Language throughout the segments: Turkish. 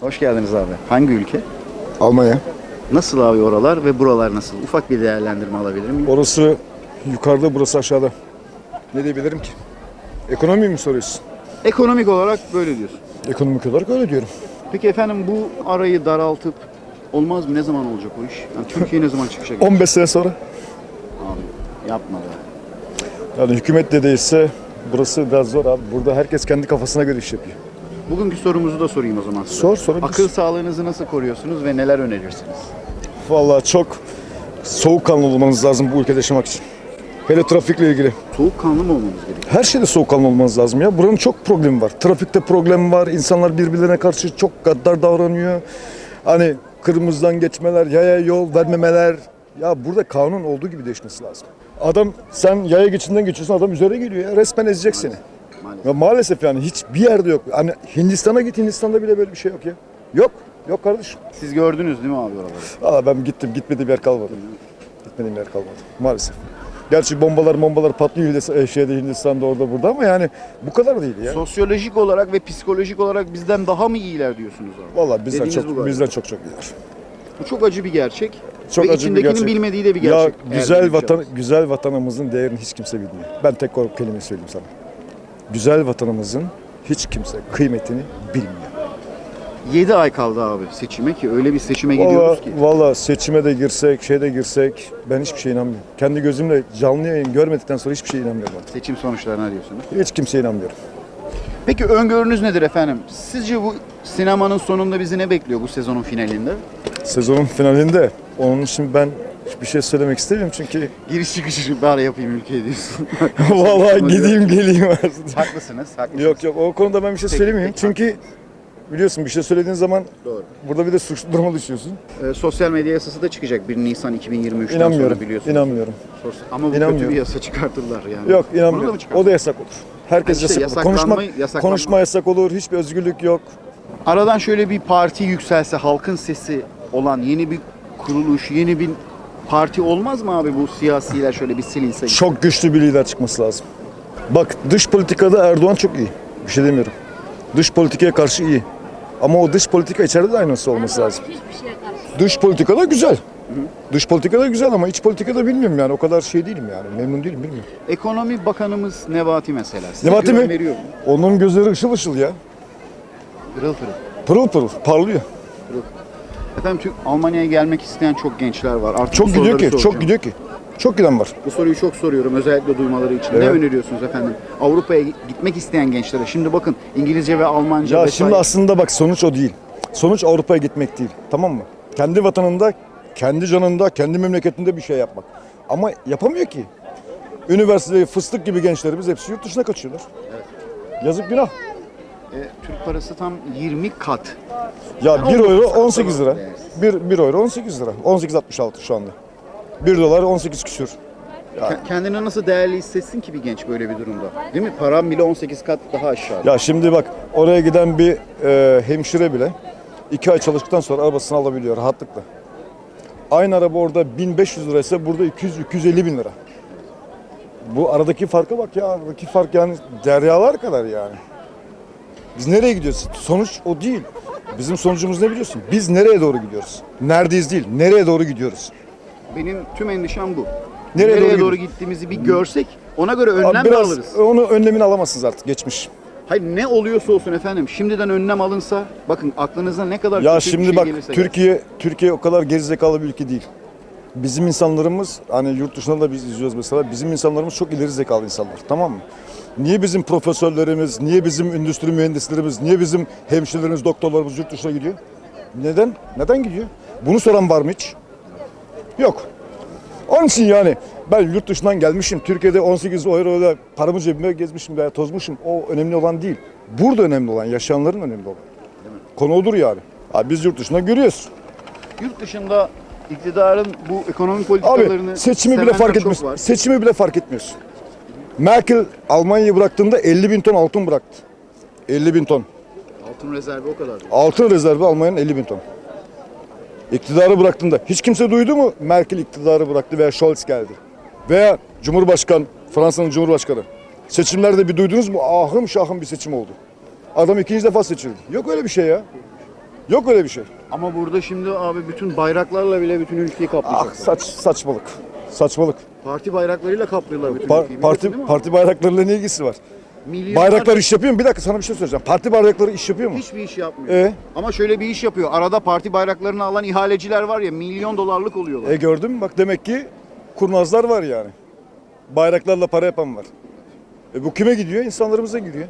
Hoş geldiniz abi. Hangi ülke? Almanya. Nasıl abi oralar ve buralar nasıl? Ufak bir değerlendirme alabilir miyim? Orası yukarıda, burası aşağıda. Ne diyebilirim ki? Ekonomi mi soruyorsun? Ekonomik olarak böyle diyorsun. Ekonomik olarak öyle diyorum. Peki efendim bu arayı daraltıp olmaz mı? Ne zaman olacak o iş? Yani Türkiye ne zaman çıkacak? 15 sene sonra. Abi yapma be. Yani hükümet de değilse burası biraz zor abi. Burada herkes kendi kafasına göre iş yapıyor. Bugünkü sorumuzu da sorayım o zaman size. Sor, sorabilirsin. Akıl sağlığınızı nasıl koruyorsunuz ve neler önerirsiniz? Vallahi çok soğukkanlı olmanız lazım bu ülkede yaşamak için. Hele trafikle ilgili. Soğukkanlı mı olmamız gerekiyor? Her şeyde soğukkanlı olmanız lazım ya. Buranın çok problemi var. Trafikte problem var. İnsanlar birbirlerine karşı çok gaddar davranıyor. Hani kırmızıdan geçmeler, yaya yol vermemeler. Ya burada kanun olduğu gibi değişmesi lazım. Adam sen yaya geçinden geçiyorsun adam üzerine geliyor ya. Resmen ezecek seni. Maalesef. Ya maalesef yani hiçbir yerde yok. Hani Hindistan'a git Hindistan'da bile böyle bir şey yok ya. Yok. Yok kardeşim. Siz gördünüz değil mi abi oraları? Valla ben gittim gitmediğim yer kalmadı. Gitmediğim yer kalmadı maalesef. Gerçi bombalar bombalar patlıyor Hindistan- e, şeyde Hindistan'da orada burada ama yani bu kadar değil ya. Sosyolojik olarak ve psikolojik olarak bizden daha mı iyiler diyorsunuz abi? Vallahi bizden Dediğiniz bu çok galiba. bizden çok çok iyiler. Bu çok acı bir gerçek. Çok ve acı bir içindekinin gerçek. bilmediği de bir Ya gerçek. Eğer güzel vatan güzel vatanımızın değerini hiç kimse bilmiyor. Ben tek o kelimeyi söyleyeyim sana. Güzel vatanımızın hiç kimse kıymetini bilmiyor. 7 ay kaldı abi seçime ki öyle bir seçime gidiyoruz ki. valla seçime de girsek, şey de girsek ben hiçbir şeye inanmıyorum. Kendi gözümle canlı yayın görmedikten sonra hiçbir şeye inanmıyorum. ben. Seçim sonuçlarına diyorsunuz. Hiç kimseye inanmıyorum. Peki öngörünüz nedir efendim? Sizce bu sinemanın sonunda bizi ne bekliyor bu sezonun finalinde? Sezonun finalinde onun için ben hiçbir şey söylemek istemiyorum çünkü Giriş çıkışı bari yapayım ülkeye diyorsun. vallahi gideyim geleyim. haklısınız, haklısınız. yok yok o konuda ben bir şey Peki, söylemeyeyim. peki. Çünkü biliyorsun bir şey söylediğin zaman Doğru. burada bir de suçlu duruma düşüyorsun. Ee, sosyal medya yasası da çıkacak 1 Nisan 2023'ten İnanmıyorum. sonra biliyorsunuz. İnanmıyorum. Sos- Ama bu kötü İnanmıyorum. bir yasa çıkartırlar yani. Yok Bunu da mı inanmıyorum. çıkartırlar? O da yasak olur. Herkes Ha işte yasak olur. Konuşma, yasaklanma- konuşma yasak olur. Hiçbir özgürlük yok. Aradan şöyle bir parti yükselse, halkın sesi olan yeni bir kuruluş, yeni bir parti olmaz mı abi bu siyasiler şöyle bir silinse? Çok güçlü bir lider çıkması lazım. Bak dış politikada Erdoğan çok iyi. Bir şey demiyorum. Dış politikaya karşı iyi. Ama o dış politika içeride de aynısı olması lazım. Hiçbir şeye karşı. Dış politikada güzel. Dış politikada güzel ama iç politikada bilmiyorum yani. O kadar şey değilim yani. Memnun değilim bilmiyorum. Ekonomi Bakanımız Nebati mesela. Size Nebati güven mi? veriyor mu? Onun gözleri ışıl ışıl ya. Pırıl pırıl. Pırıl pırıl parlıyor. Efendim Türk Almanya'ya gelmek isteyen çok gençler var. Artık Çok bu gidiyor soruları ki, çok soracağım. gidiyor ki. Çok giden var. Bu soruyu çok soruyorum özellikle duymaları için. Ne Evet. öneriyorsunuz efendim? Avrupa'ya gitmek isteyen gençlere. Şimdi bakın İngilizce ve Almanca Ya vesaire. şimdi aslında bak sonuç o değil. Sonuç Avrupa'ya gitmek değil. Tamam mı? Kendi vatanında, kendi canında, kendi memleketinde bir şey yapmak. Ama yapamıyor ki. Üniversitede fıstık gibi gençlerimiz hepsi yurt dışına kaçıyorlar. Yazık günah. E, Türk parası tam 20 kat. Ya 1 euro 18 lira. Değersiz. 1, 1 euro 18 lira. 18.66 şu anda. 1 dolar 18 küsür. Ke- Kendini nasıl değerli hissetsin ki bir genç böyle bir durumda? Değil mi? Param bile 18 kat daha aşağı. Ya şimdi bak oraya giden bir e, hemşire bile 2 ay çalıştıktan sonra arabasını alabiliyor rahatlıkla. Aynı araba orada 1500 liraysa burada 200-250 bin lira. Bu aradaki farka bak ya aradaki fark yani deryalar kadar yani. Biz nereye gidiyoruz? Sonuç o değil. Bizim sonucumuz ne biliyorsun? Biz nereye doğru gidiyoruz? Neredeyiz değil, nereye doğru gidiyoruz? Benim tüm endişem bu. Nereye Nereye, doğru doğru, gittiğimizi bir görsek ona göre önlem Abi biraz alırız? onu önlemini alamazsınız artık geçmiş. Hayır ne oluyorsa olsun efendim şimdiden önlem alınsa bakın aklınıza ne kadar Ya şimdi şey bak Türkiye Türkiye o kadar gerizekalı bir ülke değil. Bizim insanlarımız hani yurt dışında da biz izliyoruz mesela bizim insanlarımız çok ileri zekalı insanlar tamam mı? Niye bizim profesörlerimiz, niye bizim endüstri mühendislerimiz, niye bizim hemşirelerimiz, doktorlarımız yurt dışına gidiyor? Neden? Neden gidiyor? Bunu soran var mı hiç? Yok. Onun için yani ben yurt dışından gelmişim. Türkiye'de 18 euro ile paramı cebime gezmişim veya tozmuşum. O önemli olan değil. Burada önemli olan, yaşayanların önemli olan. Konu odur yani. Abi biz yurt dışında görüyoruz. Yurt dışında iktidarın bu ekonomi politikalarını Abi seçimi bile fark etmiyorsun. Seçimi bile fark etmiyorsun. Merkel Almanya'yı bıraktığında 50 bin ton altın bıraktı. 50 bin ton. Altın rezervi o kadar. Altın rezervi Almanya'nın 50 bin ton. İktidarı bıraktığında hiç kimse duydu mu Merkel iktidarı bıraktı veya Scholz geldi? Veya Cumhurbaşkan, Fransa'nın Cumhurbaşkanı. Seçimlerde bir duydunuz mu? Ahım şahım bir seçim oldu. Adam ikinci defa seçildi. Yok öyle bir şey ya. Yok öyle bir şey. Ama burada şimdi abi bütün bayraklarla bile bütün ülkeyi kaplayacaklar. Ah saç saçmalık. Saçmalık. Parti bayraklarıyla kaplıyorlar bütün Pa- ülkeyi. parti Biliyorsun değil mi parti bayraklarıyla ne ilgisi var? abi? Milyonlarca- Bayraklar iş yapıyor mu? Bir dakika sana bir şey söyleyeceğim. Parti bayrakları iş yapıyor mu? hiçbir iş yapmıyor. E? Ama şöyle bir iş yapıyor. Arada parti bayraklarını alan ihaleciler var ya milyon dolarlık oluyorlar. E gördün mü? Bak demek ki kurnazlar var yani. Bayraklarla para yapan var. E bu kime gidiyor? İnsanlarımıza gidiyor.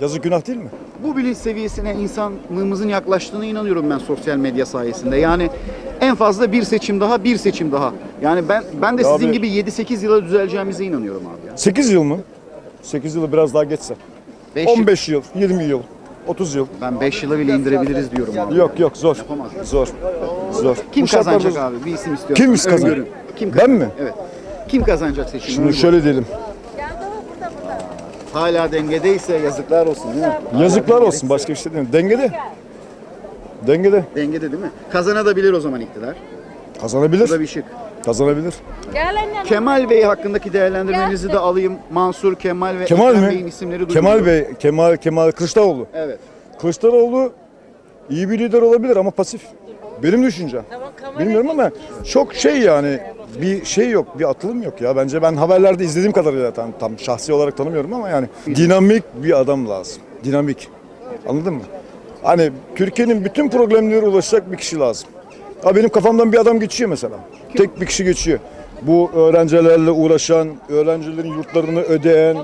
Yazık günah değil mi? Bu bilinç seviyesine insanlığımızın yaklaştığına inanıyorum ben sosyal medya sayesinde. Yani en fazla bir seçim daha, bir seçim daha. Yani ben ben de Ya sizin abi- gibi 7-8 yıla düzeleceğimize inanıyorum abi ya. 8 yıl mı? 8 yılı biraz daha geçse. Beş yıl- 15 yıl, 20 yıl, 30 yıl. ben 5 yıla bile indirebiliriz diyorum abi. Yok yok zor. Yapamaz. Zor. Zor. Kim Bu şartlarda- kazanacak abi? Bir isim istiyorum. Kim kazanacak? Öngörün. Kim Ben kazanacak? mi? Evet. Kim kazanacak seçimi? Şimdi Öngörün. şöyle diyelim. Hala dengedeyse yazıklar olsun değil mi? Yazıklar olsun başka bir şey değil. Dengede. Dengede. Dengede değil mi? Kazanabilir o zaman iktidar. Bu da Kazanabilir. bir şık. Kazanabilir. Kemal Bey hakkındaki değerlendirmenizi de alayım. Mansur, Kemal ve Kemal Ekrem mi? Bey'in isimleri duyuluyor. Kemal Bey, Kemal Kemal Kılıçdaroğlu. Evet. Kılıçdaroğlu iyi bir lider olabilir ama pasif. Benim düşüncem. Bilmiyorum ama çok şey yani bir şey yok, bir atılım yok ya. Bence ben haberlerde izlediğim kadarıyla tam, tam şahsi olarak tanımıyorum ama yani dinamik bir adam lazım. Dinamik. Anladın mı? Hani Türkiye'nin bütün problemlere ulaşacak bir kişi lazım. Ha benim kafamdan bir adam geçiyor mesela. Tek bir kişi geçiyor. Bu öğrencilerle uğraşan, öğrencilerin yurtlarını ödeyen,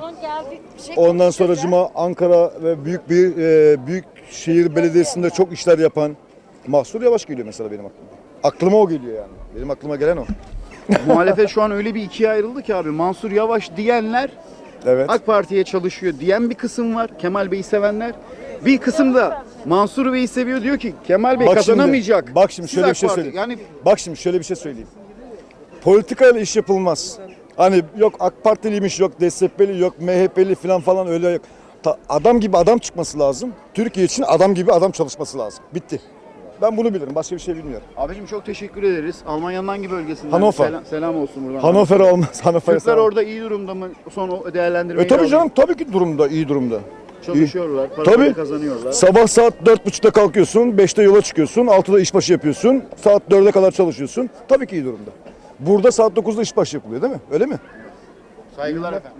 Ondan sonra cuma Ankara ve büyük bir e, büyük şehir belediyesinde çok işler yapan Mahsur Yavaş geliyor mesela benim aklıma. Aklıma o geliyor yani. Benim aklıma gelen o. Muhalefet şu an öyle bir ikiye ayrıldı ki abi. Mansur Yavaş diyenler Evet. AK Parti'ye çalışıyor diyen bir kısım var. Kemal Bey'i sevenler. Bir kısım da Mansur Bey'i seviyor diyor ki Kemal Bey Bak şimdi, kazanamayacak. bak şimdi Siz şöyle bir AK şey Parti- söyleyeyim. Yani Bak şimdi şöyle bir şey söyleyeyim. Politikayla iş yapılmaz. Hani yok AK Partiliymiş, yok DSP'li, yok MHP'li falan falan öyle yok. Ta- adam gibi adam çıkması lazım. Türkiye için adam gibi adam çalışması lazım. Bitti. Ben bunu bilirim. Başka bir şey bilmiyorum. abicim çok teşekkür ederiz. Almanya'nın hangi bölgesinden? Hannover. Selam, selam olsun buradan. Hannover olmaz. Hannover'e Türkler orada iyi durumda mı? Son o değerlendirmeyi E tabii alayım. canım tabii ki durumda, iyi durumda. Çalışıyorlar, paraları Tabii. kazanıyorlar. Sabah saat dört buçukta kalkıyorsun, 5'te yola çıkıyorsun, 6'da işbaşı yapıyorsun, saat 4'e kadar çalışıyorsun. Tabii ki iyi durumda. Burada saat 9'da işbaşı yapılıyor değil mi? Öyle mi? Saygılar efendim.